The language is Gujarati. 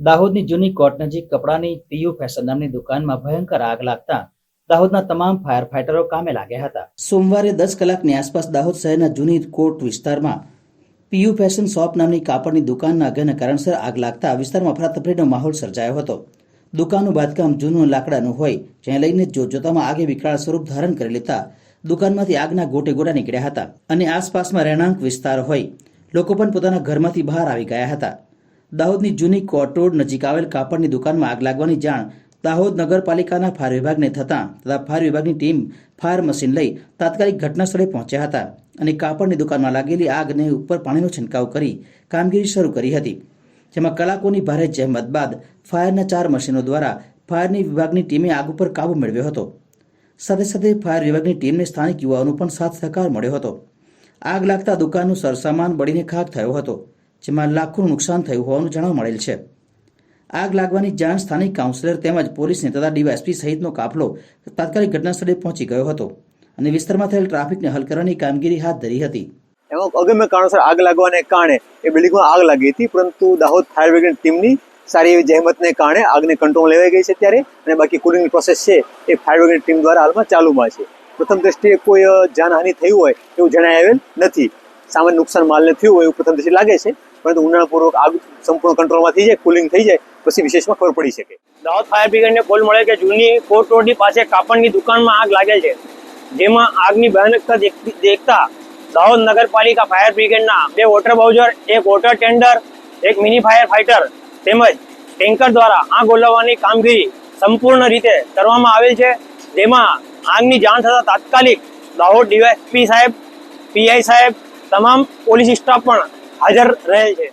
દાહોદની જૂની કોર્ટ નજીક કપડાની પીયુ ફેશન નામની દુકાનમાં ભયંકર આગ લાગતા દાહોદના તમામ ફાયર ફાઈટરો કામે લાગ્યા હતા. સોમવારે દસ કલાકની આસપાસ દાહોદ શહેરના જૂની કોર્ટ વિસ્તારમાં પીયુ ફેશન શોપ નામની કાપડની દુકાનના અગિયારના કારણસર આગ લાગતા વિસ્તારમાં અફરાતફરીનો માહોલ સર્જાયો હતો. દુકાનનું બાંધકામ જૂનું લાકડાનું હોય, જેને લઈને જોતજોતામાં આગે વિકરાળ સ્વરૂપ ધારણ કરી લેતા દુકાનમાંથી આગના ગોટે ગોટા નીકળ્યા હતા. અને આસપાસમાં રહેણાંક વિસ્તાર હોય, લોકો પણ પોતાના ઘરમાંથી બહાર આવી ગયા હતા. દાહોદની જૂની કોર્ટ નજીક આવેલ કાપડની દુકાનમાં આગ લાગવાની જાણ દાહોદ નગરપાલિકાના ફાયર વિભાગને થતાં તથા ફાયર વિભાગની ટીમ ફાયર મશીન લઈ તાત્કાલિક ઘટના સ્થળે પહોંચ્યા હતા અને કાપડની દુકાનમાં લાગેલી આગને ઉપર પાણીનો છંટકાવ કરી કામગીરી શરૂ કરી હતી. જેમાં કલાકોની ભારે જહેમત બાદ ફાયરના ચાર મશીનો દ્વારા ફાયરની વિભાગની ટીમે આગ ઉપર કાબુ મેળવ્યો હતો. સાથે સાથે ફાયર વિભાગની ટીમને સ્થાનિક યુવાઓનો પણ સાથ સહકાર મળ્યો હતો. આગ લાગતા દુકાનનું સરસામાન બળીને ખાક થયો હતો. જેમાં લાખોનું નુકસાન થયું હોવાનું જાણવા મળેલ છે. આગ લાગવાની જાણ સ્થાનિક કાઉન્સિલર તેમજ પોલીસને તથા ડીવાયએસપી સહિતનો કાફલો તાત્કાલિક ઘટનાસ્થળે પહોંચી ગયો હતો અને વિસ્તારમાં થયેલ ટ્રાફિકને હલ કરવાની કામગીરી હાથ ધરી હતી. એમાં અગમ્ય કારણોસર આગ લાગવાને કારણે એ બિલ્ડિંગમાં આગ લાગી હતી, પરંતુ દાહોદ ફાયર બ્રિગેડ ટીમની સારી એવી જહેમતને કારણે આગને કંટ્રોલ લેવાઈ ગઈ છે ત્યારે અને બાકી કુલિંગ પ્રોસેસ છે એ ફાયર બ્રિગેડ ટીમ દ્વારા હાલમાં ચાલુમાં છે. પ્રથમ દ્રષ્ટિએ કોઈ જાનહાનિ થયું હોય એવું જણાય આવેલ નથી. સામાન્ય નુકસાન માલને થયું હોય એવું પ્રથમ દ્રષ્ટિએ લાગે છે, પરંતુ ઉનાળાપૂર્વક આગ સંપૂર્ણ કંટ્રોલમાં થઈ જાય કુલિંગ થઈ જાય, પછી વિશેષમાં ખબર પડી શકે. દાહોદ ફાયર બ્રિગેડને કોલ મળે કે જૂની કોર્ટ રોડની પાસે કાપડની દુકાનમાં આગ લાગેલ છે. જેમાં આગની ભયાનકતા દેખતા દાહોદ નગરપાલિકા ફાયર બ્રિગેડના બે વોટર બાઉઝર એક વોટર ટેન્ડર એક મિની ફાયર ફાઇટર તેમજ ટેન્કર દ્વારા આગ ઓલવવાની કામગીરી સંપૂર્ણ રીતે કરવામાં આવેલ છે. જેમાં આગની જાણ થતાં તાત્કાલિક દાહોદ ડીવાયએસપી સાહેબ, પીઆઈ સાહેબ તમામ પોલીસ સ્ટાફ પણ હાજર રહેલ છે.